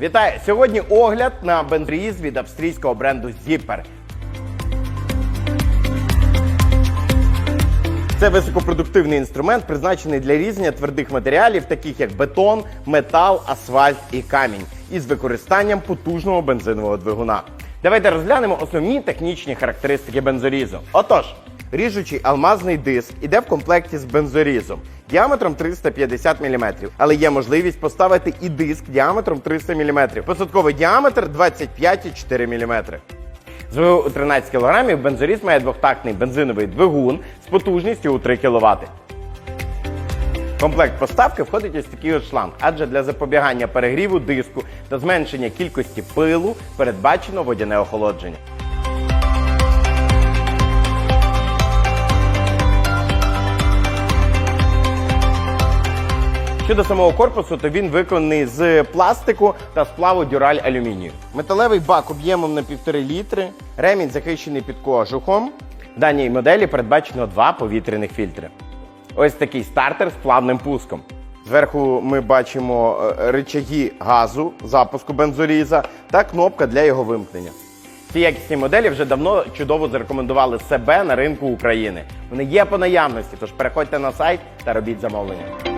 Вітаю! Сьогодні огляд на бензоріз від австрійського бренду Zipper. Це високопродуктивний інструмент, призначений для різання твердих матеріалів, таких як бетон, метал, асфальт і камінь, із використанням потужного бензинового двигуна. Давайте розглянемо основні технічні характеристики бензорізу. Отож, ріжучий алмазний диск іде в комплекті з бензорізом діаметром 350 мм, але є можливість поставити і диск діаметром 300 мм. Посадковий діаметр 25,4 мм. З у 13 кг бензоріз має двохтактний бензиновий двигун з потужністю у 3 кВт. Комплект поставки входить ось такий от шланг, адже для запобігання перегріву диску та зменшення кількості пилу передбачено водяне охолодження. Щодо самого корпусу, то він виконаний з пластику та сплаву дюраль алюмінію. Металевий бак об'ємом на 1,5 літри, ремінь захищений під кожухом. В даній моделі передбачено два повітряних фільтри. Ось такий стартер з плавним пуском. Зверху ми бачимо е, газу запуску бензоріза та кнопка для його вимкнення. Ці якісні моделі вже давно чудово зарекомендували себе на ринку України. Вони є по наявності, тож переходьте на сайт та робіть замовлення.